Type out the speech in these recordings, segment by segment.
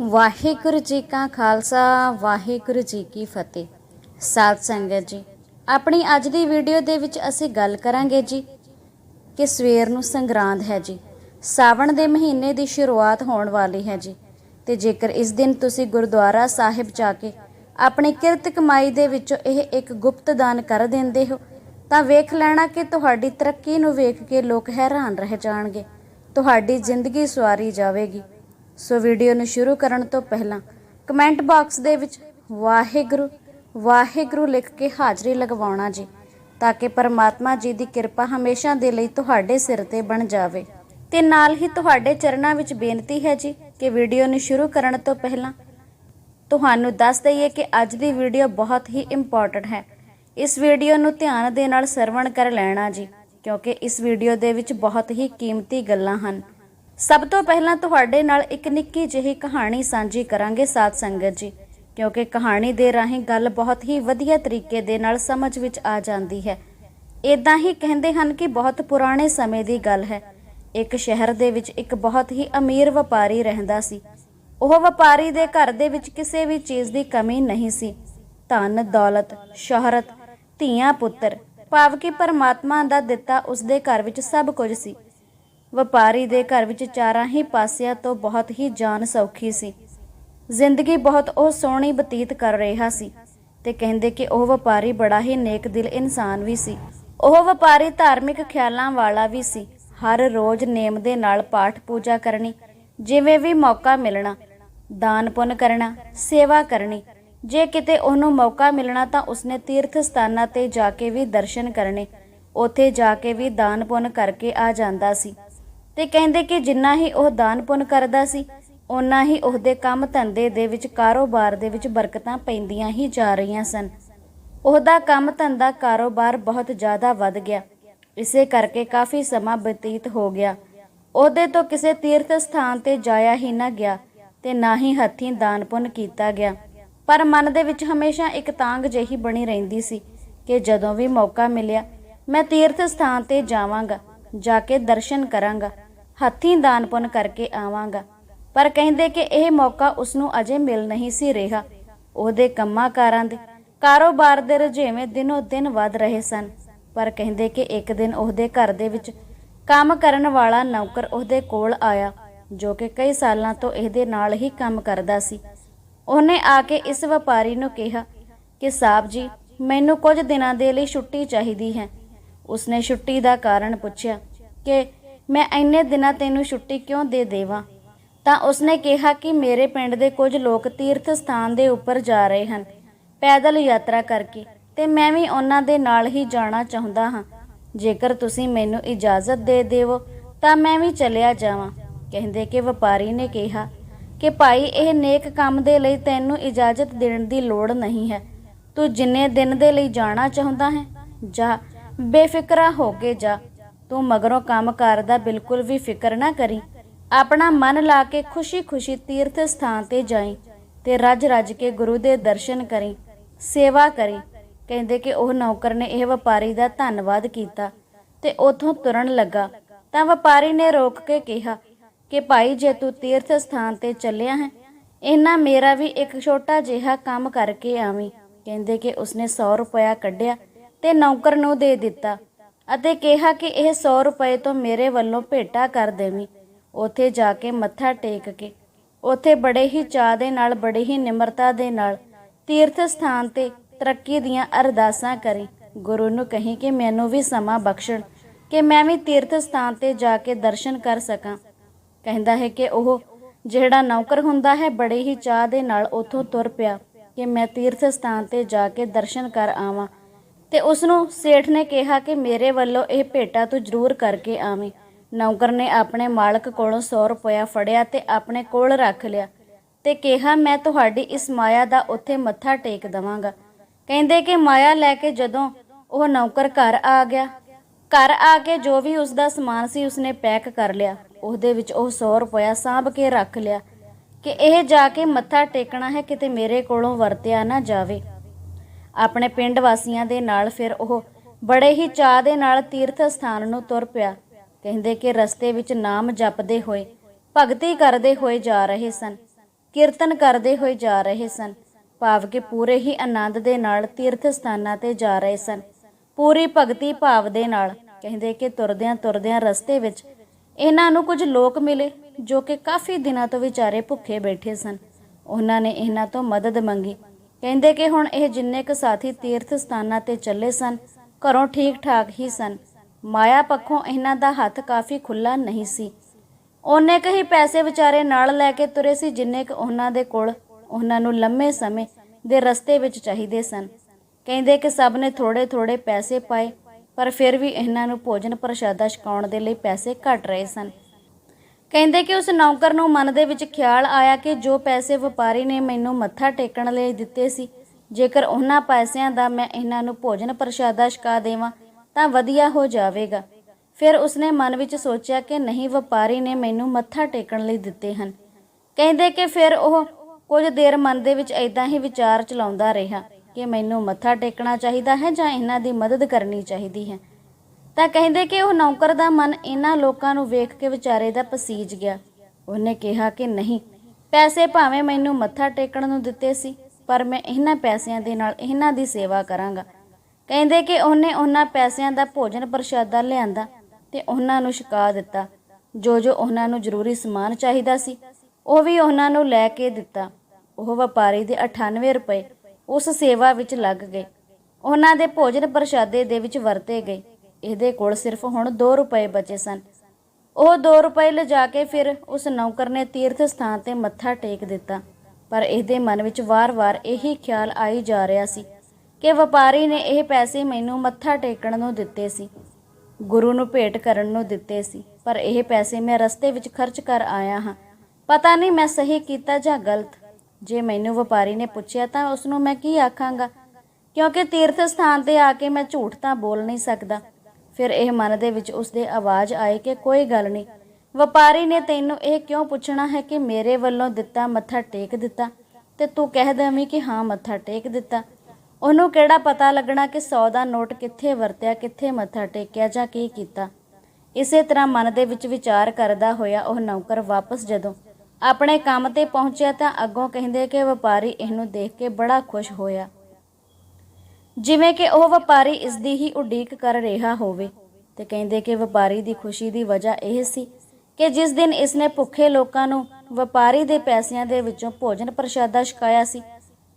ਵਾਹਿਗੁਰੂ ਜੀ ਕਾ ਖਾਲਸਾ, ਵਾਹਿਗੁਰੂ ਜੀ ਕੀ ਫਤਿਹ। ਸਾਧ ਸੰਗਤ ਜੀ, ਆਪਣੀ ਅੱਜ ਦੀ ਵੀਡੀਓ ਦੇ ਵਿੱਚ ਅਸੀਂ ਗੱਲ ਕਰਾਂਗੇ ਜੀ ਕਿ ਸਵੇਰ ਨੂੰ ਸੰਗਰਾਂਦ ਹੈ ਜੀ। ਸਾਵਣ ਦੇ ਮਹੀਨੇ ਦੀ ਸ਼ੁਰੂਆਤ ਹੋਣ ਵਾਲੀ ਹੈ ਜੀ। ਤੇ ਜੇਕਰ ਇਸ ਦਿਨ ਤੁਸੀਂ ਗੁਰਦੁਆਰਾ ਸਾਹਿਬ ਜਾ ਕੇ ਆਪਣੀ ਕਿਰਤ ਕਮਾਈ ਦੇ ਵਿੱਚੋਂ ਇਹ ਇੱਕ ਗੁਪਤ ਦਾਨ ਕਰ ਦਿੰਦੇ ਹੋ, ਤਾਂ ਵੇਖ ਲੈਣਾ ਕਿ ਤੁਹਾਡੀ ਤਰੱਕੀ ਨੂੰ ਵੇਖ ਕੇ ਲੋਕ ਹੈਰਾਨ ਰਹਿ ਜਾਣਗੇ। ਤੁਹਾਡੀ ਜ਼ਿੰਦਗੀ ਸਵਾਰੀ ਜਾਵੇਗੀ। ਸੋ ਵੀਡੀਓ ਨੂੰ ਸ਼ੁਰੂ ਕਰਨ ਤੋਂ ਪਹਿਲਾਂ ਕਮੈਂਟ ਬਾਕਸ ਦੇ ਵਿੱਚ ਵਾਹਿਗੁਰੂ ਵਾਹਿਗੁਰੂ ਲਿਖ ਕੇ ਹਾਜ਼ਰੀ ਲਗਵਾਉਣਾ ਜੀ, ਤਾਂ ਕਿ ਪਰਮਾਤਮਾ ਜੀ ਦੀ ਕਿਰਪਾ ਹਮੇਸ਼ਾ ਦੇ ਲਈ ਤੁਹਾਡੇ ਸਿਰ ਤੇ ਬਣ ਜਾਵੇ। ਤੇ ਨਾਲ ਹੀ ਤੁਹਾਡੇ ਚਰਨਾਂ ਵਿੱਚ ਬੇਨਤੀ ਹੈ ਜੀ ਕਿ ਵੀਡੀਓ ਨੂੰ ਸ਼ੁਰੂ ਕਰਨ ਤੋਂ ਪਹਿਲਾਂ ਤੁਹਾਨੂੰ ਦੱਸ ਦਈਏ ਕਿ ਅੱਜ ਦੀ ਵੀਡੀਓ ਬਹੁਤ ਹੀ ਇੰਪੋਰਟੈਂਟ ਹੈ। ਇਸ ਵੀਡੀਓ ਨੂੰ ਧਿਆਨ ਦੇ ਨਾਲ ਸਰਵਣ ਕਰ ਲੈਣਾ ਜੀ, ਕਿਉਂਕਿ ਇਸ ਵੀਡੀਓ ਦੇ ਵਿੱਚ ਬਹੁਤ ਹੀ ਕੀਮਤੀ ਗੱਲਾਂ ਹਨ। ਸਭ ਤੋਂ ਪਹਿਲਾਂ ਤੁਹਾਡੇ ਨਾਲ ਇੱਕ ਨਿੱਕੀ ਜਿਹੀ ਕਹਾਣੀ ਸਾਂਝੀ ਕਰਾਂਗੇ ਸਾਧ ਸੰਗਤ ਜੀ, ਕਿਉਂਕਿ ਕਹਾਣੀ ਦੇ ਰਾਹੀਂ ਗੱਲ ਬਹੁਤ ਹੀ ਵਧੀਆ ਤਰੀਕੇ ਦੇ ਨਾਲ ਸਮਝ ਵਿੱਚ ਆ ਜਾਂਦੀ ਹੈ। ਇਦਾਂ ਹੀ ਕਹਿੰਦੇ ਹਨ ਕਿ ਬਹੁਤ ਪੁਰਾਣੇ ਸਮੇਂ ਦੀ ਗੱਲ ਹੈ। ਇੱਕ ਸ਼ਹਿਰ ਦੇ ਵਿੱਚ ਇੱਕ ਬਹੁਤ ਹੀ ਅਮੀਰ ਵਪਾਰੀ ਰਹਿੰਦਾ ਸੀ। ਉਹ ਵਪਾਰੀ ਦੇ ਘਰ ਦੇ ਵਿੱਚ ਕਿਸੇ ਵੀ ਚੀਜ਼ ਦੀ ਕਮੀ ਨਹੀਂ ਸੀ। ਧਨ, ਦੌਲਤ, ਸ਼ੋਹਰਤ ਧੀਆਂ ਪੁੱਤਰ ਭਾਵ ਕਿ ਪਰਮਾਤਮਾ ਦਾ ਦਿੱਤਾ ਉਸ ਦੇ ਘਰ ਵਿੱਚ ਸਭ ਕੁਝ ਸੀ। ਵਪਾਰੀ ਦੇ ਘਰ ਵਿੱਚ ਚਾਰਾਂ ਹੀ ਪਾਸਿਆਂ ਤੋਂ ਬਹੁਤ ਹੀ ਜਾਨ ਸੌਖੀ ਸੀ। ਜ਼ਿੰਦਗੀ ਬਹੁਤ ਉਹ ਸੋਹਣੀ ਬਤੀਤ ਕਰ ਰਿਹਾ ਸੀ ਤੇ ਕਹਿੰਦੇ ਕਿ ਉਹ ਵਪਾਰੀ ਬੜਾ ਹੀ ਨੇਕ ਦਿਲ ਇਨਸਾਨ ਵੀ ਸੀ। ਉਹ ਵਪਾਰੀ ਧਾਰਮਿਕ ਖਿਆਲਾਂ ਵਾਲਾ ਵੀ ਸੀ। ਹਰ ਰੋਜ਼ ਨੇਮ ਦੇ ਨਾਲ ਪਾਠ ਪੂਜਾ ਕਰਨੀ, ਜਿਵੇਂ ਵੀ ਮੌਕਾ ਮਿਲਣਾ, ਦਾਨ ਪੁੰਨ ਕਰਨਾ, ਸੇਵਾ ਕਰਨੀ। ਜੇ ਕਿਤੇ ਉਹਨੂੰ ਮੌਕਾ ਮਿਲਣਾ ਤਾਂ ਉਸਨੇ ਤੀਰਥ ਸਥਾਨਾਂ ਤੇ ਜਾ ਕੇ ਵੀ ਦਰਸ਼ਨ ਕਰਨੇ, ਉੱਥੇ ਜਾ ਕੇ ਵੀ ਦਾਨ ਪੁੰਨ ਕਰਕੇ ਆ ਜਾਂਦਾ ਸੀ। ਤੇ ਕਹਿੰਦੇ ਕਿ ਜਿੰਨਾ ਹੀ ਉਹ ਦਾਨ ਪੁੰਨ ਕਰਦਾ ਸੀ, ਓਨਾ ਹੀ ਉਹਦੇ ਕੰਮ ਧੰਦੇ ਦੇ ਵਿੱਚ ਕਾਰੋਬਾਰ ਦੇ ਵਿੱਚ ਬਰਕਤਾਂ ਪੈਂਦੀਆਂ ਹੀ ਜਾ ਰਹੀਆਂ ਸਨ। ਉਹਦਾ ਕੰਮ ਧੰਦਾ ਕਾਰੋਬਾਰ ਬਹੁਤ ਜ਼ਿਆਦਾ ਵੱਧ ਗਿਆ। ਇਸੇ ਕਰਕੇ ਕਾਫੀ ਸਮਾਂ ਬਤੀਤ ਹੋ ਗਿਆ। ਉਹਦੇ ਤੋਂ ਕਿਸੇ ਤੀਰਥ ਸਥਾਨ ਤੇ ਜਾਇਆ ਹੀ ਨਾ ਗਿਆ ਤੇ ਨਾ ਹੀ ਹੱਥੀਂ ਦਾਨ ਪੁੰਨ ਕੀਤਾ ਗਿਆ। ਪਰ ਮਨ ਦੇ ਵਿੱਚ ਹਮੇਸ਼ਾ ਇੱਕ ਤਾਂਗ ਜਿਹੀ ਬਣੀ ਰਹਿੰਦੀ ਸੀ ਕਿ ਜਦੋਂ ਵੀ ਮੌਕਾ ਮਿਲਿਆ, ਮੈਂ ਤੀਰਥ ਸਥਾਨ ਤੇ ਜਾਵਾਂਗਾ, ਜਾ ਕੇ ਦਰਸ਼ਨ ਕਰਾਂਗਾ। ਹੱਥੀਂ ਦਾਨ ਪੁੰਨ ਕਰਕੇ ਆਵਾਂਗਾ। ਪਰ ਕਹਿੰਦੇ ਕਿ ਇਹ ਮੌਕਾ ਉਸ ਨੂੰ ਅਜੇ ਮਿਲ ਨਹੀਂ ਸੀ ਰਿਹਾ। ਉਹਦੇ ਕੰਮਾਂ ਕਾਰਾਂ ਦੇ ਕਾਰੋਬਾਰ ਦੇ ਰੁਝੇਵੇਂ ਦਿਨੋ ਦਿਨ ਵੱਧ ਰਹੇ ਸਨ। ਪਰ ਕਹਿੰਦੇ ਕਿ ਇੱਕ ਦਿਨ ਉਹਦੇ ਘਰ ਦੇ ਵਿੱਚ ਕੰਮ ਕਰਨ ਵਾਲਾ ਨੌਕਰ ਉਹਦੇ ਕੋਲ ਆਇਆ, ਜੋ ਕਿ ਕਈ ਸਾਲਾਂ ਤੋਂ ਇਹਦੇ ਨਾਲ ਹੀ ਕੰਮ ਕਰਦਾ ਸੀ। ਉਹਨੇ ਆ ਕੇ ਇਸ ਵਪਾਰੀ ਨੂੰ ਕਿਹਾ ਕਿ ਸਾਹਿਬ ਜੀ, ਮੈਨੂੰ ਕੁਝ ਦਿਨਾਂ ਦੇ ਲਈ ਛੁੱਟੀ ਚਾਹੀਦੀ ਹੈ। ਉਸਨੇ ਛੁੱਟੀ ਦਾ ਕਾਰਨ ਪੁੱਛਿਆ ਕਿ ਮੈਂ ਇੰਨੇ ਦਿਨਾਂ ਤੈਨੂੰ ਛੁੱਟੀ ਕਿਉਂ ਦੇ ਦੇਵਾਂ? ਤਾਂ ਉਸਨੇ ਕਿਹਾ ਕਿ ਮੇਰੇ ਪਿੰਡ ਦੇ ਕੁਝ ਲੋਕ ਤੀਰਥ ਸਥਾਨ ਦੇ ਉੱਪਰ ਜਾ ਰਹੇ ਹਨ, ਪੈਦਲ ਯਾਤਰਾ ਕਰਕੇ, ਤੇ ਮੈਂ ਵੀ ਉਹਨਾਂ ਦੇ ਨਾਲ ਹੀ ਜਾਣਾ ਚਾਹੁੰਦਾ ਹਾਂ। ਜੇਕਰ ਤੁਸੀਂ ਮੈਨੂੰ ਇਜਾਜ਼ਤ ਦੇ ਦੇਵੋ, ਤਾਂ ਮੈਂ ਵੀ ਚਲਿਆ ਜਾਵਾਂ। ਕਹਿੰਦੇ ਕਿ ਵਪਾਰੀ ਨੇ ਕਿਹਾ ਕਿ ਭਾਈ, ਇਹ ਨੇਕ ਕੰਮ ਦੇ ਲਈ ਤੈਨੂੰ ਇਜਾਜ਼ਤ ਦੇਣ ਦੀ ਲੋੜ ਨਹੀਂ ਹੈ। ਤੂੰ ਜਿੰਨੇ ਦਿਨ ਦੇ ਲਈ ਜਾਣਾ ਚਾਹੁੰਦਾ ਹੈ, ਜਾ, ਬੇਫਿਕਰਾ ਹੋ ਕੇ ਜਾ। ਤੂੰ ਮਗਰੋਂ ਕੰਮ ਕਾਰ ਦਾ ਬਿਲਕੁਲ ਵੀ ਫਿਕਰ ਨਾ ਕਰੀ। ਆਪਣਾ ਮਨ ਲਾ ਕੇ ਖੁਸ਼ੀ-ਖੁਸ਼ੀ ਤੀਰਥ ਸਥਾਨ ਤੇ ਜਾਈ ਤੇ ਰੱਜ-ਰੱਜ ਕੇ ਗੁਰੂ ਦੇ ਦਰਸ਼ਨ ਕਰੀ, ਸੇਵਾ ਕਰੀ। ਕਹਿੰਦੇ ਕਿ ਉਹ ਨੌਕਰ ਨੇ ਇਹ ਵਪਾਰੀ ਦਾ ਧੰਨਵਾਦ ਕੀਤਾ ਤੇ ਉਥੋਂ ਤੁਰਨ ਲੱਗਾ। ਤਾਂ ਵਪਾਰੀ ਨੇ ਰੋਕ ਕੇ ਕਿਹਾ ਕਿ ਭਾਈ ਜੇ ਤੂੰ ਤੀਰਥ ਸਥਾਨ ਤੇ ਚੱਲਿਆ ਹੈ ਇਹਨਾਂ ਮੇਰਾ ਵੀ ਇੱਕ ਛੋਟਾ ਜਿਹਾ ਕੰਮ ਕਰਕੇ ਆਵੀਂ। ਕਹਿੰਦੇ ਕਿ ਉਸਨੇ 100 ਰੁਪਇਆ ਕੱਢਿਆ ਤੇ ਨੌਕਰ ਨੂੰ ਦੇ ਦਿੱਤਾ। ਅਤੇ ਕਿਹਾ ਕਿ ਇਹ 100 ਰੁਪਏ ਤੋਂ ਮੇਰੇ ਵੱਲੋਂ ਭੇਟਾ ਕਰ ਦੇਵੀਂ। ਉੱਥੇ ਜਾ ਕੇ ਮੱਥਾ ਟੇਕ ਕੇ, ਉੱਥੇ ਬੜੇ ਹੀ ਚਾਹ ਦੇ ਨਾਲ, ਬੜੀ ਹੀ ਨਿਮਰਤਾ ਦੇ ਨਾਲ ਤੀਰਥ ਸਥਾਨ ਤੇ ਤਰੱਕੀ ਦੀਆਂ ਅਰਦਾਸਾਂ ਕਰੀ। ਗੁਰੂ ਨੂੰ ਕਹੀ ਕਿ ਮੈਨੂੰ ਵੀ ਸਮਾਂ ਬਖਸ਼ਣ, ਕਿ ਮੈਂ ਵੀ ਤੀਰਥ ਸਥਾਨ ਤੇ ਜਾ ਕੇ ਦਰਸ਼ਨ ਕਰ ਸਕਾਂ। ਕਹਿੰਦਾ ਹੈ ਕਿ ਉਹ ਜਿਹੜਾ ਨੌਕਰ ਹੁੰਦਾ ਹੈ, ਬੜੇ ਹੀ ਚਾਹ ਦੇ ਨਾਲ ਉਥੋਂ ਤੁਰ ਪਿਆ ਕਿ ਮੈਂ ਤੀਰਥ ਸਥਾਨ ਤੇ ਜਾ ਕੇ ਦਰਸ਼ਨ ਕਰ ਆਵਾਂ। ਤੇ ਉਸ ਨੂੰ ਸੇਠ ਨੇ ਕਿਹਾ ਕਿ ਮੇਰੇ ਵੱਲੋਂ ਇਹ ਭੇਟਾ ਤੂੰ ਜ਼ਰੂਰ ਕਰਕੇ ਆਵੀਂ। ਨੌਕਰ ਨੇ ਆਪਣੇ ਮਾਲਕ ਕੋਲੋਂ 100 ਰੁਪਇਆ ਫੜਿਆ ਤੇ ਆਪਣੇ ਕੋਲ ਰੱਖ ਲਿਆ ਤੇ ਕਿਹਾ, ਮੈਂ ਤੁਹਾਡੀ ਇਸ ਮਾਇਆ ਦਾ ਉੱਥੇ ਮੱਥਾ ਟੇਕ ਦਵਾਂਗਾ। ਕਹਿੰਦੇ ਕਿ ਮਾਇਆ ਲੈ ਕੇ ਜਦੋਂ ਉਹ ਨੌਕਰ ਘਰ ਆ ਗਿਆ, ਘਰ ਆ ਕੇ ਜੋ ਵੀ ਉਸ ਦਾ ਸਮਾਨ ਸੀ ਉਸਨੇ ਪੈਕ ਕਰ ਲਿਆ। ਉਹਦੇ ਵਿੱਚ ਉਹ 100 ਰੁਪਇਆ ਸਾਂਭ ਕੇ ਰੱਖ ਲਿਆ ਕਿ ਇਹ ਜਾ ਕੇ ਮੱਥਾ ਟੇਕਣਾ ਹੈ ਕਿਤੇ ਮੇਰੇ ਕੋਲੋਂ ਵਰਤਿਆ ਨਾ ਜਾਵੇ। ਆਪਣੇ ਪਿੰਡ ਵਾਸੀਆਂ ਦੇ ਨਾਲ ਫਿਰ ਉਹ ਬੜੇ ਹੀ ਚਾਹ ਦੇ ਨਾਲ ਤੀਰਥ ਸਥਾਨ ਨੂੰ ਤੁਰ ਪਿਆ। ਕਹਿੰਦੇ ਕਿ ਰਸਤੇ ਵਿੱਚ ਨਾਮ ਜਪਦੇ ਹੋਏ, ਭਗਤੀ ਕਰਦੇ ਹੋਏ ਜਾ ਰਹੇ ਸਨ, ਕੀਰਤਨ ਕਰਦੇ ਹੋਏ ਜਾ ਰਹੇ ਸਨ, ਭਾਵ ਕਿ ਪੂਰੇ ਹੀ ਆਨੰਦ ਦੇ ਨਾਲ ਤੀਰਥ ਸਥਾਨਾਂ ਤੇ ਜਾ ਰਹੇ ਸਨ। ਪੂਰੀ ਭਗਤੀ ਭਾਵ ਦੇ ਨਾਲ, ਕਹਿੰਦੇ ਕਿ ਤੁਰਦਿਆਂ ਤੁਰਦਿਆਂ ਰਸਤੇ ਵਿੱਚ ਇਹਨਾਂ ਨੂੰ ਕੁਝ ਲੋਕ ਮਿਲੇ, ਜੋ ਕਿ ਕਾਫੀ ਦਿਨਾਂ ਤੋਂ ਵਿਚਾਰੇ ਭੁੱਖੇ ਬੈਠੇ ਸਨ। ਉਹਨਾਂ ਨੇ ਇਹਨਾਂ ਤੋਂ ਮਦਦ ਮੰਗੀ। ਕਹਿੰਦੇ ਕਿ ਹੁਣ ਇਹ ਜਿੰਨੇ ਕੁ ਸਾਥੀ ਤੀਰਥ ਸਥਾਨਾਂ ਤੇ ਚੱਲੇ ਸਨ, ਘਰੋਂ ਠੀਕ ਠਾਕ ਹੀ ਸਨ। ਮਾਇਆ ਪੱਖੋਂ ਇਹਨਾਂ ਦਾ ਹੱਥ ਕਾਫੀ ਖੁੱਲਾ ਨਹੀਂ ਸੀ। ਉਹਨੇ ਕਹੀ ਪੈਸੇ ਵਿਚਾਰੇ ਨਾਲ ਲੈ ਕੇ ਤੁਰੇ ਸੀ, ਜਿੰਨੇ ਕੁ ਉਹਨਾਂ ਦੇ ਕੋਲ ਉਹਨਾਂ ਨੂੰ ਲੰਮੇ ਸਮੇਂ ਦੇ ਰਸਤੇ ਵਿੱਚ ਚਾਹੀਦੇ ਸਨ। ਕਹਿੰਦੇ ਕਿ ਸਭ ਨੇ ਥੋੜੇ ਥੋੜੇ ਪੈਸੇ ਪਾਏ, ਪਰ ਫਿਰ ਵੀ ਇਹਨਾਂ ਨੂੰ ਭੋਜਨ ਪ੍ਰਸ਼ਾਦਾ ਛਕਾਉਣ ਦੇ ਲਈ ਪੈਸੇ ਘਟ ਰਹੇ ਸਨ। ਕਹਿੰਦੇ ਕਿ ਉਸ ਨੌਕਰ ਨੂੰ ਮਨ ਦੇ ਵਿੱਚ ਖਿਆਲ ਆਇਆ ਕਿ ਜੋ ਪੈਸੇ ਵਪਾਰੀ ਨੇ ਮੈਨੂੰ ਮੱਥਾ ਟੇਕਣ ਲਈ ਦਿੱਤੇ ਸੀ, ਜੇਕਰ ਉਹਨਾਂ ਪੈਸਿਆਂ ਦਾ ਮੈਂ ਇਹਨਾਂ ਨੂੰ ਭੋਜਨ ਪ੍ਰਸ਼ਾਦਾ ਛਕਾ ਦੇਵਾਂ, ਤਾਂ ਵਧੀਆ ਹੋ ਜਾਵੇਗਾ। ਫਿਰ ਉਸਨੇ ਮਨ ਵਿੱਚ ਸੋਚਿਆ ਕਿ ਨਹੀਂ, ਵਪਾਰੀ ਨੇ ਮੈਨੂੰ ਮੱਥਾ ਟੇਕਣ ਲਈ ਦਿੱਤੇ ਹਨ। ਕਹਿੰਦੇ ਕਿ ਫਿਰ ਉਹ ਕੁਝ ਦੇਰ ਮਨ ਦੇ ਵਿੱਚ ਐਦਾਂ ਹੀ ਵਿਚਾਰ ਚਲਾਉਂਦਾ ਰਿਹਾ ਕਿ ਮੈਨੂੰ ਮੱਥਾ ਟੇਕਣਾ ਚਾਹੀਦਾ ਹੈ ਜਾਂ ਇਹਨਾਂ ਦੀ ਮਦਦ ਕਰਨੀ ਚਾਹੀਦੀ ਹੈ। ਤਾਂ ਕਹਿੰਦੇ ਕਿ ਉਹ ਨੌਕਰ ਦਾ ਮਨ ਇਹਨਾਂ ਲੋਕਾਂ ਨੂੰ ਵੇਖ ਕੇ ਵਿਚਾਰੇ ਦਾ ਪਸੀਜ ਗਿਆ। ਉਹਨੇ ਕਿਹਾ ਕਿ ਨਹੀਂ, ਪੈਸੇ ਭਾਵੇਂ ਮੈਨੂੰ ਮੱਥਾ ਟੇਕਣ ਨੂੰ ਦਿੱਤੇ ਸੀ, ਪਰ ਮੈਂ ਇਹਨਾਂ ਪੈਸਿਆਂ ਦੇ ਨਾਲ ਇਹਨਾਂ ਦੀ ਸੇਵਾ ਕਰਾਂਗਾ। ਕਹਿੰਦੇ ਕਿ ਉਹਨੇ ਉਹਨਾਂ ਪੈਸਿਆਂ ਦਾ ਭੋਜਨ ਪ੍ਰਸ਼ਾਦਾ ਲਿਆਂਦਾ ਤੇ ਉਹਨਾਂ ਨੂੰ ਛਕਾ ਦਿੱਤਾ। ਜੋ ਜੋ ਉਹਨਾਂ ਨੂੰ ਜ਼ਰੂਰੀ ਸਮਾਨ ਚਾਹੀਦਾ ਸੀ, ਉਹ ਵੀ ਉਹਨਾਂ ਨੂੰ ਲੈ ਕੇ ਦਿੱਤਾ। ਉਹ ਵਪਾਰੀ ਦੇ 98 ਰੁਪਏ ਉਸ ਸੇਵਾ ਵਿੱਚ ਲੱਗ ਗਏ। ਉਹਨਾਂ ਦੇ ਭੋਜਨ ਪ੍ਰਸ਼ਾਦੇ ਦੇ ਵਿੱਚ ਵਰਤੇ ਗਏ। ਇਹਦੇ ਕੋਲ ਸਿਰਫ ਹੁਣ 2 ਰੁਪਏ ਬਚੇ ਸਨ। ਉਹ 2 ਰੁਪਏ ਲਿਜਾ ਕੇ ਫਿਰ ਉਸ ਨੌਕਰ ਨੇ ਤੀਰਥ ਸਥਾਨ ਤੇ ਮੱਥਾ ਟੇਕ ਦਿੱਤਾ। ਪਰ ਇਹਦੇ ਮਨ ਵਿੱਚ ਵਾਰ-ਵਾਰ ਇਹੀ ਖਿਆਲ ਆਈ ਜਾ ਰਿਹਾ ਸੀ ਕਿ ਵਪਾਰੀ ਨੇ ਇਹ ਪੈਸੇ ਮੈਨੂੰ ਮੱਥਾ ਟੇਕਣ ਨੂੰ ਦਿੱਤੇ ਸੀ, ਗੁਰੂ ਨੂੰ ਭੇਟ ਕਰਨ ਨੂੰ ਦਿੱਤੇ ਸੀ, ਪਰ ਇਹ ਪੈਸੇ ਮੈਂ ਰਸਤੇ ਵਿੱਚ ਖਰਚ ਕਰ ਆਇਆ ਹਾਂ। ਪਤਾ ਨਹੀਂ ਮੈਂ ਸਹੀ ਕੀਤਾ ਜਾਂ ਗਲਤ। ਜੇ ਮੈਨੂੰ ਵਪਾਰੀ ਨੇ ਪੁੱਛਿਆ ਤਾਂ ਉਸ ਨੂੰ ਮੈਂ ਕੀ ਆਖਾਂਗਾ? ਕਿਉਂਕਿ ਤੀਰਥ ਸਥਾਨ ਤੇ ਆ ਕੇ ਮੈਂ ਝੂਠ ਤਾਂ ਬੋਲ ਨਹੀਂ ਸਕਦਾ। ਫਿਰ ਇਹ ਮਨ ਦੇ ਵਿੱਚ ਉਸਦੇ ਆਵਾਜ਼ ਆਈ ਕਿ ਕੋਈ ਗੱਲ ਨਹੀਂ। ਵਪਾਰੀ ਨੇ ਤੈਨੂੰ ਇਹ ਕਿਉਂ ਪੁੱਛਣਾ ਹੈ ਕਿ ਮੇਰੇ ਵੱਲੋਂ ਦਿੱਤਾ ਮੱਥਾ ਟੇਕ ਦਿੱਤਾ ਤੇ ਤੂੰ ਕਹਿ ਦੇਵੀਂ ਕਿ ਹਾਂ, ਮੱਥਾ ਟੇਕ ਦਿੱਤਾ। ਉਹਨੂੰ ਕਿਹੜਾ ਪਤਾ ਲੱਗਣਾ ਕਿ 100 ਦਾ ਨੋਟ ਕਿੱਥੇ ਵਰਤਿਆ, ਕਿੱਥੇ ਮੱਥਾ ਟੇਕਿਆ ਜਾਂ ਕੀ ਕੀਤਾ। ਇਸੇ ਤਰ੍ਹਾਂ ਮਨ ਦੇ ਵਿੱਚ ਵਿਚਾਰ ਕਰਦਾ ਹੋਇਆ ਉਹ ਨੌਕਰ ਵਾਪਸ ਜਦੋਂ ਆਪਣੇ ਕੰਮ ਤੇ ਪਹੁੰਚਿਆ ਤਾਂ ਅੱਗੋਂ ਕਹਿੰਦੇ ਕਿ ਵਪਾਰੀ ਇਹਨੂੰ ਦੇਖ ਕੇ ਬੜਾ ਖੁਸ਼ ਹੋਇਆ। ਜਿਵੇਂ ਕਿ ਉਹ ਵਪਾਰੀ ਇਸ ਦੀ ਹੀ ਉਡੀਕ ਕਰ ਰਿਹਾ ਹੋਵੇ ਤੇ ਕਹਿੰਦੇ ਕਿ ਵਪਾਰੀ ਦੀ ਖੁਸ਼ੀ ਦੀ ਵਜ੍ਹਾ ਇਹ ਸੀ ਕਿ ਜਿਸ ਦਿਨ ਇਸਨੇ ਭੁੱਖੇ ਲੋਕਾਂ ਨੂੰ ਵਪਾਰੀ ਦੇ ਪੈਸਿਆਂ ਦੇ ਵਿੱਚੋਂ ਭੋਜਨ ਪ੍ਰਸ਼ਾਦਾ ਛਕਾਇਆ ਸੀ,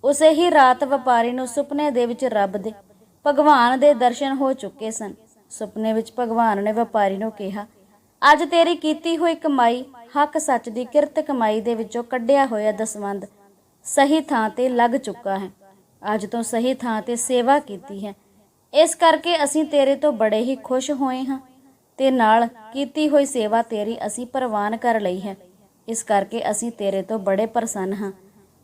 ਉਸੇ ਹੀ ਰਾਤ ਵਪਾਰੀ ਨੂੰ ਸੁਪਨੇ ਦੇ ਵਿੱਚ ਰੱਬ ਦੇ ਭਗਵਾਨ ਦੇ ਦਰਸ਼ਨ ਹੋ ਚੁੱਕੇ ਸਨ। ਸੁਪਨੇ ਵਿੱਚ ਭਗਵਾਨ ਨੇ ਵਪਾਰੀ ਨੂੰ ਕਿਹਾ, ਅੱਜ ਤੇਰੀ ਕੀਤੀ ਹੋਈ ਕਮਾਈ ਹੱਕ ਸੱਚ ਦੀ ਕਿਰਤ ਕਮਾਈ ਦੇ ਵਿੱਚੋਂ ਕੱਢਿਆ ਹੋਇਆ ਦਸਵੰਦ ਸਹੀ ਥਾਂ ਤੇ ਲੱਗ ਚੁੱਕਾ ਹੈ। ਅੱਜ ਤੋਂ ਸਹੀ ਥਾਂ ਤੇ ਸੇਵਾ ਕੀਤੀ ਹੈ। ਇਸ ਕਰਕੇ ਅਸੀਂ ਤੇਰੇ ਤੋਂ ਬੜੇ ਹੀ ਖੁਸ਼ ਹੋਏ ਹਾਂ। ਤੇ ਨਾਲ ਕੀਤੀ ਹੋਈ ਸੇਵਾ ਤੇਰੀ ਅਸੀਂ ਪ੍ਰਵਾਨ ਕਰ ਲਈ ਹੈ। ਇਸ ਕਰਕੇ ਅਸੀਂ ਤੇਰੇ ਤੋਂ ਬੜੇ ਪ੍ਰਸੰਨ ਹਾਂ।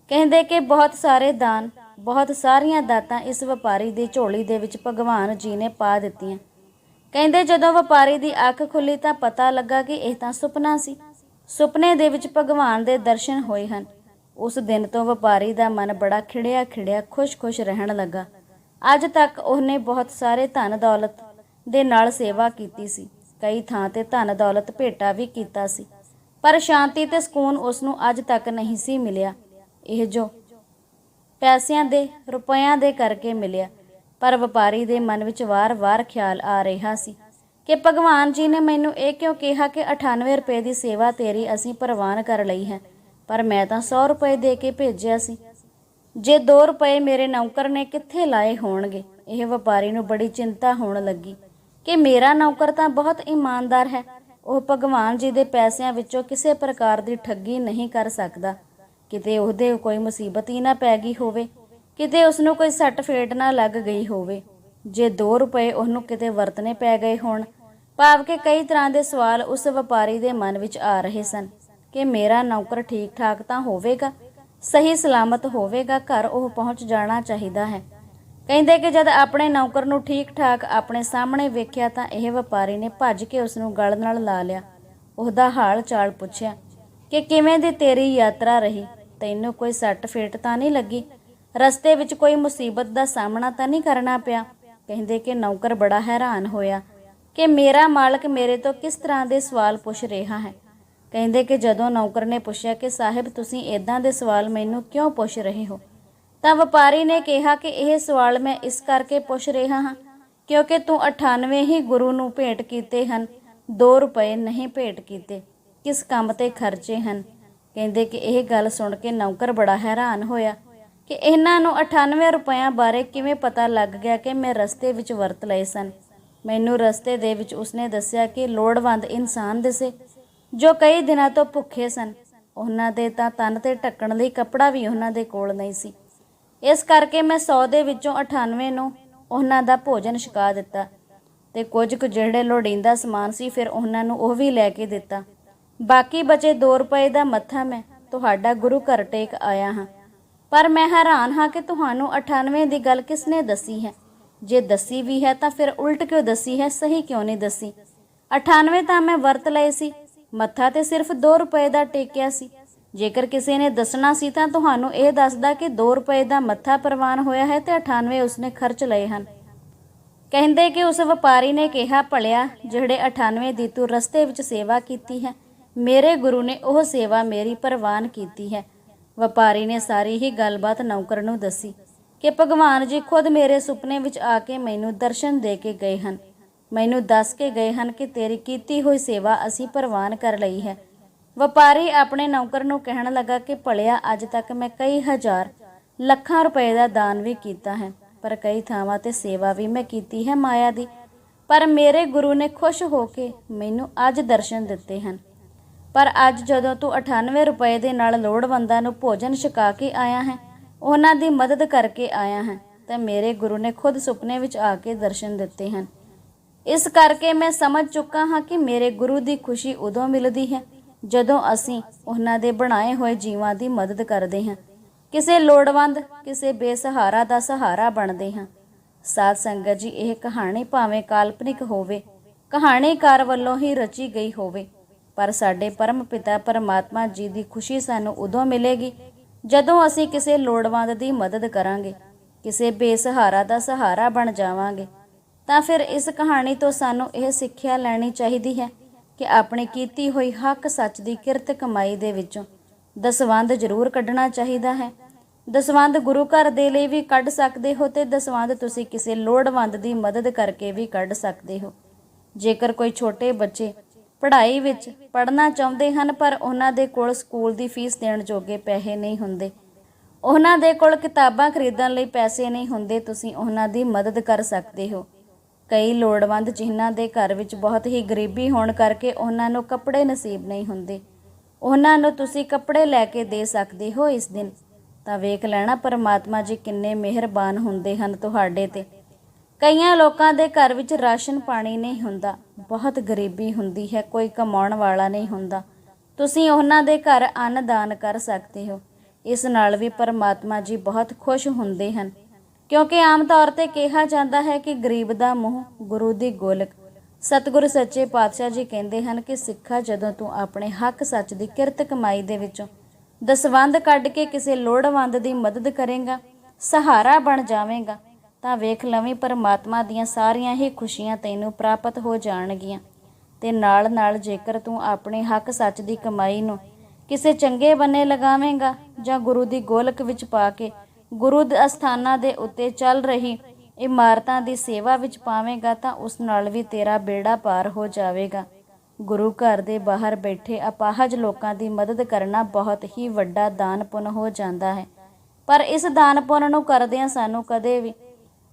ਕਹਿੰਦੇ ਕਿ ਬਹੁਤ ਸਾਰੇ ਦਾਨ, ਬਹੁਤ ਸਾਰੀਆਂ ਦਾਤਾਂ ਇਸ ਵਪਾਰੀ ਦੀ ਝੋਲੀ ਦੇ ਵਿੱਚ ਭਗਵਾਨ ਜੀ ਨੇ ਪਾ ਦਿੱਤੀਆਂ। ਕਹਿੰਦੇ ਜਦੋਂ ਵਪਾਰੀ ਦੀ ਅੱਖ ਖੁੱਲੀ ਤਾਂ ਪਤਾ ਲੱਗਾ ਕਿ ਇਹ ਤਾਂ ਸੁਪਨਾ ਸੀ। ਸੁਪਨੇ ਦੇ ਵਿੱਚ ਭਗਵਾਨ ਦੇ ਦਰਸ਼ਨ ਹੋਏ ਹਨ। ਉਸ ਦਿਨ ਤੋਂ ਵਪਾਰੀ ਦਾ ਮਨ ਬੜਾ ਖਿੜਿਆ ਖਿੜਿਆ ਖੁਸ਼-ਖੁਸ਼ ਰਹਿਣ ਲੱਗਾ। ਅੱਜ ਤੱਕ ਉਹਨੇ ਬਹੁਤ ਸਾਰੇ ਧਨ ਦੌਲਤ ਦੇ ਨਾਲ ਸੇਵਾ ਕੀਤੀ ਸੀ। ਕਈ ਥਾਂ ਤੇ ਧਨ ਦੌਲਤ ਭੇਟਾ ਵੀ ਕੀਤਾ ਸੀ। ਪਰ ਸ਼ਾਂਤੀ ਤੇ ਸਕੂਨ ਉਸ ਨੂੰ ਅੱਜ ਤੱਕ ਨਹੀਂ ਸੀ ਮਿਲਿਆ। ਇਹ ਜੋ ਪੈਸਿਆਂ ਦੇ, ਰੁਪਇਆਂ ਦੇ ਕਰਕੇ ਮਿਲਿਆ। ਪਰ ਵਪਾਰੀ ਦੇ ਮਨ ਵਿੱਚ ਵਾਰ-ਵਾਰ ਖਿਆਲ ਆ ਰਿਹਾ ਸੀ ਕਿ ਭਗਵਾਨ ਜੀ ਨੇ ਮੈਨੂੰ ਇਹ ਕਿਉਂ ਕਿਹਾ ਕਿ 98 ਰੁਪਏ ਦੀ ਸੇਵਾ ਤੇਰੀ ਅਸੀਂ ਪ੍ਰਵਾਨ ਕਰ ਲਈ ਹੈ? ਪਰ ਮੈਂ ਤਾਂ 100 ਰੁਪਏ ਦੇ ਕੇ ਭੇਜਿਆ ਸੀ। ਜੇ 2 ਰੁਪਏ ਮੇਰੇ ਨੌਕਰ ਨੇ ਕਿੱਥੇ ਲਾਏ ਹੋਣਗੇ? ਇਹ ਵਪਾਰੀ ਨੂੰ ਬੜੀ ਚਿੰਤਾ ਹੋਣ ਲੱਗੀ ਕਿ ਮੇਰਾ ਨੌਕਰ ਤਾਂ ਬਹੁਤ ਇਮਾਨਦਾਰ ਹੈ। ਉਹ ਭਗਵਾਨ ਜੀ ਦੇ ਪੈਸਿਆਂ ਵਿੱਚੋਂ ਕਿਸੇ ਪ੍ਰਕਾਰ ਦੀ ਠੱਗੀ ਨਹੀਂ ਕਰ ਸਕਦਾ। ਕਿਤੇ ਉਹਦੇ ਕੋਈ ਮੁਸੀਬਤ ਹੀ ਨਾ ਪੈ ਗਈ ਹੋਵੇ, ਕਿਤੇ ਉਸ ਨੂੰ ਕੋਈ ਸੱਟ ਫੇਟ ਨਾ ਲੱਗ ਗਈ ਹੋਵੇ। ਜੇ 2 ਰੁਪਏ ਉਹਨੂੰ ਕਿਤੇ ਵਰਤਨੇ ਪੈ ਗਏ ਹੋਣ, ਭਾਵ ਕਿ ਕਈ ਤਰ੍ਹਾਂ ਦੇ ਸਵਾਲ ਉਸ ਵਪਾਰੀ ਦੇ ਮਨ ਵਿੱਚ ਆ ਰਹੇ ਸਨ। ਕਿ ਮੇਰਾ ਨੌਕਰ ਠੀਕ ਠਾਕ ਤਾਂ ਹੋਵੇਗਾ, ਸਹੀ ਸਲਾਮਤ ਹੋਵੇਗਾ, ਘਰ ਉਹ ਪਹੁੰਚ ਜਾਣਾ ਚਾਹੀਦਾ ਹੈ। ਕਹਿੰਦੇ ਕਿ ਜਦ ਆਪਣੇ ਨੌਕਰ ਨੂੰ ਠੀਕ ਠਾਕ ਆਪਣੇ ਸਾਹਮਣੇ ਵੇਖਿਆ ਤਾਂ ਇਹ ਵਪਾਰੀ ਨੇ ਭੱਜ ਕੇ ਉਸ ਨੂੰ ਗਲ ਨਾਲ ਲਾ ਲਿਆ। ਉਹਦਾ ਹਾਲ ਚਾਲ ਪੁੱਛਿਆ ਕਿ ਕਿਵੇਂ ਦੀ ਤੇਰੀ ਯਾਤਰਾ ਰਹੀ? ਤੈਨੂੰ ਕੋਈ ਸੱਟ ਫੇਟ ਤਾਂ ਨਹੀਂ ਲੱਗੀ? ਰਸਤੇ ਵਿੱਚ ਕੋਈ ਮੁਸੀਬਤ ਦਾ ਸਾਹਮਣਾ ਤਾਂ ਨਹੀਂ ਕਰਨਾ ਪਿਆ? ਕਹਿੰਦੇ ਕਿ ਨੌਕਰ ਬੜਾ ਹੈਰਾਨ ਹੋਇਆ ਕਿ ਮੇਰਾ ਮਾਲਕ ਮੇਰੇ ਤੋਂ ਕਿਸ ਤਰ੍ਹਾਂ ਦੇ ਸਵਾਲ ਪੁੱਛ ਰਿਹਾ ਹੈ? ਕਹਿੰਦੇ ਕਿ ਜਦੋਂ ਨੌਕਰ ਨੇ ਪੁੱਛਿਆ ਕਿ ਸਾਹਿਬ, ਤੁਸੀਂ ਇਦਾਂ ਦੇ ਸਵਾਲ ਮੈਨੂੰ ਕਿਉਂ ਪੁੱਛ ਰਹੇ ਹੋ? ਤਾਂ ਵਪਾਰੀ ਨੇ ਕਿਹਾ ਕਿ ਇਹ ਸਵਾਲ ਮੈਂ ਇਸ ਕਰਕੇ ਪੁੱਛ ਰਿਹਾ ਹਾਂ ਕਿਉਂਕਿ ਤੂੰ 98 ਹੀ ਗੁਰੂ ਨੂੰ ਭੇਟ ਕੀਤੇ ਹਨ 2 ਰੁਪਏ ਨਹੀਂ ਭੇਟ ਕੀਤੇ, ਕਿਸ ਕੰਮ ਤੇ ਖਰਚੇ ਹਨ? ਕਹਿੰਦੇ ਕਿ ਇਹ ਗੱਲ ਸੁਣ ਕੇ ਨੌਕਰ ਬੜਾ ਹੈਰਾਨ ਹੋਇਆ ਕਿ ਇਹਨਾਂ ਨੂੰ 98 ਰੁਪਇਆਂ ਬਾਰੇ ਕਿਵੇਂ ਪਤਾ ਲੱਗ ਗਿਆ ਕਿ ਮੈਂ ਰਸਤੇ ਵਿੱਚ ਵਰਤ ਲਏ ਸਨ। ਮੈਨੂੰ ਰਸਤੇ ਦੇ ਵਿੱਚ ਉਸਨੇ ਦੱਸਿਆ ਕਿ ਲੋੜਵੰਦ ਇਨਸਾਨ ਦਿਸੇ ਜੋ ਕਈ ਦਿਨਾਂ ਤੋਂ ਭੁੱਖੇ ਸਨ। ਉਹਨਾਂ ਦੇ ਤਾਂ ਤਨ ਤੇ ਢੱਕਣ ਲਈ ਕੱਪੜਾ ਵੀ ਉਹਨਾਂ ਦੇ ਕੋਲ ਨਹੀਂ ਸੀ। ਇਸ ਕਰਕੇ ਮੈਂ 100 ਦੇ ਵਿੱਚੋਂ 98 ਨੂੰ ਉਹਨਾਂ ਦਾ ਭੋਜਨ ਛਕਾ ਦਿੱਤਾ ਤੇ ਕੁਝ ਕੁ ਜਿਹੜੇ ਲੋੜੀਂਦਾ ਸਮਾਨ ਸੀ ਫਿਰ ਉਹਨਾਂ ਨੂੰ ਉਹ ਵੀ ਲੈ ਕੇ ਦਿੱਤਾ। ਬਾਕੀ ਬਚੇ 2 ਰੁਪਏ ਦਾ ਮੱਥਾ ਮੈਂ ਤੁਹਾਡਾ ਗੁਰੂ ਘਰ ਟੇਕ ਆਇਆ ਹਾਂ। ਪਰ ਮੈਂ ਹੈਰਾਨ ਹਾਂ ਕਿ ਤੁਹਾਨੂੰ 98 ਦੀ ਗੱਲ ਕਿਸਨੇ ਦੱਸੀ ਹੈ? ਜੇ ਦੱਸੀ ਵੀ ਹੈ ਤਾਂ ਫਿਰ ਉਲਟ ਕਿਉਂ ਦੱਸੀ ਹੈ? ਸਹੀ ਕਿਉਂ ਨਹੀਂ ਦੱਸੀ? 98 ਤਾਂ ਮੈਂ ਵਰਤ ਲਏ ਸੀ। ਮੱਥਾ ਤੇ ਸਿਰਫ 2 ਰੁਪਏ ਦਾ ਟੇਕਿਆ ਸੀ। ਜੇਕਰ ਕਿਸੇ ਨੇ ਦੱਸਣਾ ਸੀ ਤਾਂ ਤੁਹਾਨੂੰ ਇਹ ਦੱਸਦਾ ਕਿ 2 ਰੁਪਏ ਦਾ ਮੱਥਾ ਪ੍ਰਵਾਨ ਹੋਇਆ ਹੈ ਤੇ 98 ਉਸਨੇ ਖਰਚ ਲਏ ਹਨ। ਕਹਿੰਦੇ ਕਿ ਉਸ ਵਪਾਰੀ ਨੇ ਕਿਹਾ, ਭਲਿਆ, ਜਿਹੜੇ 98 ਦੀ ਤੂੰ ਰਸਤੇ ਵਿੱਚ ਸੇਵਾ ਕੀਤੀ ਹੈ, ਮੇਰੇ ਗੁਰੂ ਨੇ ਉਹ ਸੇਵਾ ਮੇਰੀ ਪ੍ਰਵਾਨ ਕੀਤੀ ਹੈ। ਵਪਾਰੀ ਨੇ ਸਾਰੀ ਹੀ ਗੱਲਬਾਤ ਨੌਕਰ ਨੂੰ ਦੱਸੀ ਕਿ ਭਗਵਾਨ ਜੀ ਖੁਦ ਮੇਰੇ ਸੁਪਨੇ ਵਿੱਚ ਆ ਕੇ ਮੈਨੂੰ ਦਰਸ਼ਨ ਦੇ ਕੇ ਗਏ ਹਨ। ਮੈਨੂੰ ਦੱਸ ਕੇ ਗਏ ਹਨ ਕਿ ਤੇਰੀ ਕੀਤੀ ਹੋਈ ਸੇਵਾ ਅਸੀਂ ਪ੍ਰਵਾਨ ਕਰ ਲਈ ਹੈ। ਵਪਾਰੀ ਆਪਣੇ ਨੌਕਰ ਨੂੰ ਕਹਿਣ ਲੱਗਾ ਕਿ ਭਲਿਆ, ਅੱਜ ਤੱਕ ਮੈਂ ਕਈ ਹਜ਼ਾਰ ਲੱਖਾਂ ਰੁਪਏ ਦਾ ਦਾਨ ਵੀ ਕੀਤਾ ਹੈ, ਪਰ ਕਈ ਥਾਵਾਂ ਤੇ ਸੇਵਾ ਵੀ ਮੈਂ ਕੀਤੀ ਹੈ ਮਾਇਆ ਦੀ। ਪਰ ਮੇਰੇ ਗੁਰੂ ਨੇ ਖੁਸ਼ ਹੋ ਕੇ ਮੈਨੂੰ ਅੱਜ ਦਰਸ਼ਨ ਦਿੱਤੇ ਹਨ। ਪਰ ਅੱਜ ਜਦੋਂ ਤੂੰ 98 ਰੁਪਏ ਦੇ ਨਾਲ ਲੋੜਵੰਦਾਂ ਨੂੰ ਭੋਜਨ ਛਕਾ ਕੇ ਆਇਆ ਹੈ, ਉਹਨਾਂ ਦੀ ਮਦਦ ਕਰਕੇ ਆਇਆ ਹੈ, ਤਾਂ ਮੇਰੇ ਗੁਰੂ ਨੇ ਖੁਦ ਸੁਪਨੇ ਵਿੱਚ ਆ ਕੇ ਦਰਸ਼ਨ ਦਿੱਤੇ ਹਨ। ਇਸ ਕਰਕੇ ਮੈਂ ਸਮਝ ਚੁੱਕਾ ਹਾਂ ਕਿ ਮੇਰੇ ਗੁਰੂ ਦੀ ਖੁਸ਼ੀ ਉਦੋਂ ਮਿਲਦੀ ਹੈ ਜਦੋਂ ਅਸੀਂ ਉਹਨਾਂ ਦੇ ਬਣਾਏ ਹੋਏ ਜੀਵਾਂ ਦੀ ਮਦਦ ਕਰਦੇ ਹਾਂ। ਕਿਸੇ ਲੋੜਵੰਦ, ਕਿਸੇ ਬੇਸਹਾਰਾ ਦਾ ਸਹਾਰਾ ਬਣਦੇ ਹਾਂ। ਸਾਧ ਸੰਗਤ ਜੀ, ਇਹ ਕਹਾਣੀ ਭਾਵੇਂ ਕਾਲਪਨਿਕ ਹੋਵੇ ਕਹਾਣੀਕਾਰ ਵੱਲੋਂ ਹੀ ਰਚੀ ਗਈ ਹੋਵੇ, ਪਰ ਸਾਡੇ ਪਰਮ ਪਿਤਾ ਪਰਮਾਤਮਾ ਜੀ ਦੀ ਖੁਸ਼ੀ ਸਾਨੂੰ ਉਦੋਂ ਮਿਲੇਗੀ ਜਦੋਂ ਅਸੀਂ ਕਿਸੇ ਲੋੜਵੰਦ ਦੀ ਮਦਦ ਕਰਾਂਗੇ, ਕਿਸੇ ਬੇਸਹਾਰਾ ਦਾ ਸਹਾਰਾ ਬਣ ਜਾਵਾਂਗੇ। ਤਾਂ ਫਿਰ ਇਸ ਕਹਾਣੀ ਤੋਂ ਸਾਨੂੰ ਇਹ ਸਿੱਖਿਆ ਲੈਣੀ ਚਾਹੀਦੀ ਹੈ ਕਿ ਆਪਣੀ ਕੀਤੀ ਹੋਈ ਹੱਕ ਸੱਚ ਦੀ ਕਿਰਤ ਕਮਾਈ ਦੇ ਵਿੱਚੋਂ ਦਸਵੰਧ ਜ਼ਰੂਰ ਕੱਢਣਾ ਚਾਹੀਦਾ ਹੈ। ਦਸਵੰਧ ਗੁਰੂ ਘਰ ਦੇ ਲਈ ਵੀ ਕੱਢ ਸਕਦੇ ਹੋ ਤੇ ਦਸਵੰਧ ਤੁਸੀਂ ਕਿਸੇ ਲੋੜਵੰਦ ਦੀ ਮਦਦ ਕਰਕੇ ਵੀ ਕੱਢ ਸਕਦੇ ਹੋ। ਜੇਕਰ ਕੋਈ ਛੋਟੇ ਬੱਚੇ ਪੜ੍ਹਾਈ ਵਿੱਚ ਪੜ੍ਹਨਾ ਚਾਹੁੰਦੇ ਹਨ, ਪਰ ਉਹਨਾਂ ਦੇ ਕੋਲ ਸਕੂਲ ਦੀ ਫੀਸ ਦੇਣ ਜੋਗੇ ਪੈਸੇ ਨਹੀਂ ਹੁੰਦੇ, ਉਹਨਾਂ ਦੇ ਕੋਲ ਕਿਤਾਬਾਂ ਖਰੀਦਣ ਲਈ ਪੈਸੇ ਨਹੀਂ ਹੁੰਦੇ, ਤੁਸੀਂ ਉਹਨਾਂ ਦੀ ਮਦਦ ਕਰ ਸਕਦੇ ਹੋ। ਕਈ ਲੋੜਵੰਦ ਜਿਨ੍ਹਾਂ ਦੇ ਘਰ ਵਿੱਚ ਬਹੁਤ ਹੀ ਗਰੀਬੀ ਹੋਣ ਕਰਕੇ ਉਹਨਾਂ ਨੂੰ ਕੱਪੜੇ ਨਸੀਬ ਨਹੀਂ ਹੁੰਦੇ। ਉਹਨਾਂ ਨੂੰ ਤੁਸੀਂ ਕੱਪੜੇ ਲੈ ਕੇ ਦੇ ਸਕਦੇ ਹੋ ਇਸ ਦਿਨ। ਤਾਂ ਵੇਖ ਲੈਣਾ ਪਰਮਾਤਮਾ ਜੀ ਕਿੰਨੇ ਮਿਹਰਬਾਨ ਹੁੰਦੇ ਹਨ ਤੁਹਾਡੇ ਤੇ। ਕਈਆਂ ਲੋਕਾਂ ਦੇ ਘਰ ਵਿੱਚ ਰਾਸ਼ਨ ਪਾਣੀ ਨਹੀਂ ਹੁੰਦਾ। ਬਹੁਤ ਗਰੀਬੀ ਹੁੰਦੀ ਹੈ, ਕੋਈ ਕਮਾਉਣ ਵਾਲਾ ਨਹੀਂ ਹੁੰਦਾ। ਤੁਸੀਂ ਉਹਨਾਂ ਦੇ ਘਰ ਅੰਨ ਦਾਨ ਕਰ ਸਕਦੇ ਹੋ। ਇਸ ਨਾਲ ਵੀ ਪਰਮਾਤਮਾ ਜੀ ਬਹੁਤ ਖੁਸ਼ ਹੁੰਦੇ ਹਨ। ਕਿਉਂਕਿ ਆਮ ਤੌਰ ਤੇ ਕਿਹਾ ਜਾਂਦਾ ਹੈ ਕਿ ਗਰੀਬ ਦਾ ਮੂੰਹ ਗੁਰੂ ਦੀ ਗੋਲਕ। ਸਤਿਗੁਰ ਸੱਚੇ ਪਾਤਸ਼ਾਹ ਜੀ ਕਹਿੰਦੇ ਹਨ ਕਿ ਸਿੱਖਾ ਜਦੋਂ ਤੂੰ ਆਪਣੇ ਹੱਕ ਸੱਚ ਦੀ ਕਿਰਤ ਕਮਾਈ ਦੇ ਵਿੱਚੋਂ ਦਸਵੰਧ ਕੱਢ ਕੇ ਕਿਸੇ ਲੋੜਵੰਦ ਦੀ ਮਦਦ ਕਰੇਗਾ, ਸਹਾਰਾ ਬਣ ਜਾਵੇਂਗਾ, ਤਾਂ ਵੇਖ ਲਵੀਂ ਪਰਮਾਤਮਾ ਦੀਆਂ ਸਾਰੀਆਂ ਹੀ ਖੁਸ਼ੀਆਂ ਤੈਨੂੰ ਪ੍ਰਾਪਤ ਹੋ ਜਾਣਗੀਆਂ। ਤੇ ਨਾਲ ਨਾਲ ਜੇਕਰ ਤੂੰ ਆਪਣੇ ਹੱਕ ਸੱਚ ਦੀ ਕਮਾਈ ਨੂੰ ਕਿਸੇ ਚੰਗੇ ਬੰਨੇ ਲਗਾਵੇਂਗਾ ਜਾਂ ਗੁਰੂ ਦੀ ਗੋਲਕ ਵਿੱਚ ਪਾ ਕੇ ਗੁਰੂ ਦੇ ਅਸਥਾਨਾਂ ਦੇ ਉੱਤੇ ਚੱਲ ਰਹੀ ਇਮਾਰਤਾਂ ਦੀ ਸੇਵਾ ਵਿੱਚ ਪਾਵੇਂਗਾ ਤਾਂ ਉਸ ਨਾਲ ਵੀ ਤੇਰਾ ਬੇੜਾ ਪਾਰ ਹੋ ਜਾਵੇਗਾ। ਗੁਰੂ ਘਰ ਦੇ ਬਾਹਰ ਬੈਠੇ ਅਪਾਹਜ ਲੋਕਾਂ ਦੀ ਮਦਦ ਕਰਨਾ ਬਹੁਤ ਹੀ ਵੱਡਾ ਦਾਨ ਪੁੰਨ ਹੋ ਜਾਂਦਾ ਹੈ। ਪਰ ਇਸ ਦਾਨ ਪੁੰਨ ਨੂੰ ਕਰਦਿਆਂ ਸਾਨੂੰ ਕਦੇ ਵੀ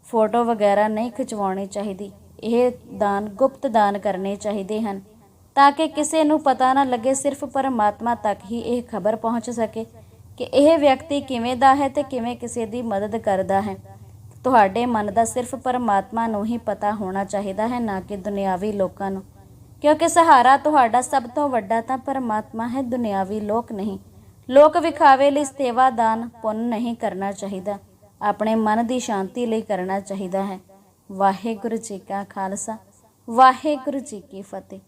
ਫੋਟੋ ਵਗੈਰਾ ਨਹੀਂ ਖਿਚਵਾਉਣੀ ਚਾਹੀਦੀ। ਇਹ ਦਾਨ ਗੁਪਤ ਦਾਨ ਕਰਨੇ ਚਾਹੀਦੇ ਹਨ, ਤਾਂ ਕਿ ਕਿਸੇ ਨੂੰ ਪਤਾ ਨਾ ਲੱਗੇ ਸਿਰਫ ਪਰਮਾਤਮਾ ਤੱਕ ਹੀ ਇਹ ਖਬਰ ਪਹੁੰਚ ਸਕੇ। ਕਿ ਇਹ ਵਿਅਕਤੀ ਕਿਵੇਂ ਦਾ ਹੈ ਤੇ ਕਿਵੇਂ ਕਿਸੇ ਦੀ ਮਦਦ ਕਰਦਾ ਹੈ। ਤੁਹਾਡੇ ਮਨ ਦਾ ਸਿਰਫ ਪਰਮਾਤਮਾ ਨੂੰ ਹੀ ਪਤਾ ਹੋਣਾ ਚਾਹੀਦਾ ਹੈ, ਨਾ ਕਿ ਦੁਨਿਆਵੀ ਲੋਕਾਂ ਨੂੰ। ਕਿਉਂਕਿ ਸਹਾਰਾ ਤੁਹਾਡਾ ਸਭ ਤੋਂ ਵੱਡਾ ਤਾਂ ਪਰਮਾਤਮਾ ਹੈ, ਦੁਨਿਆਵੀ ਲੋਕ ਨਹੀਂ। ਲੋਕ ਵਿਖਾਵੇ ਲਈ ਸੇਵਾ, ਦਾਨ, ਪੁੰਨ ਨਹੀਂ ਕਰਨਾ ਚਾਹੀਦਾ। ਆਪਣੇ ਮਨ ਦੀ ਸ਼ਾਂਤੀ ਲਈ ਕਰਨਾ ਚਾਹੀਦਾ ਹੈ। ਵਾਹਿਗੁਰੂ ਜੀ ਕਾ ਖਾਲਸਾ, ਵਾਹਿਗੁਰੂ ਜੀ ਕੀ ਫਤਿਹ।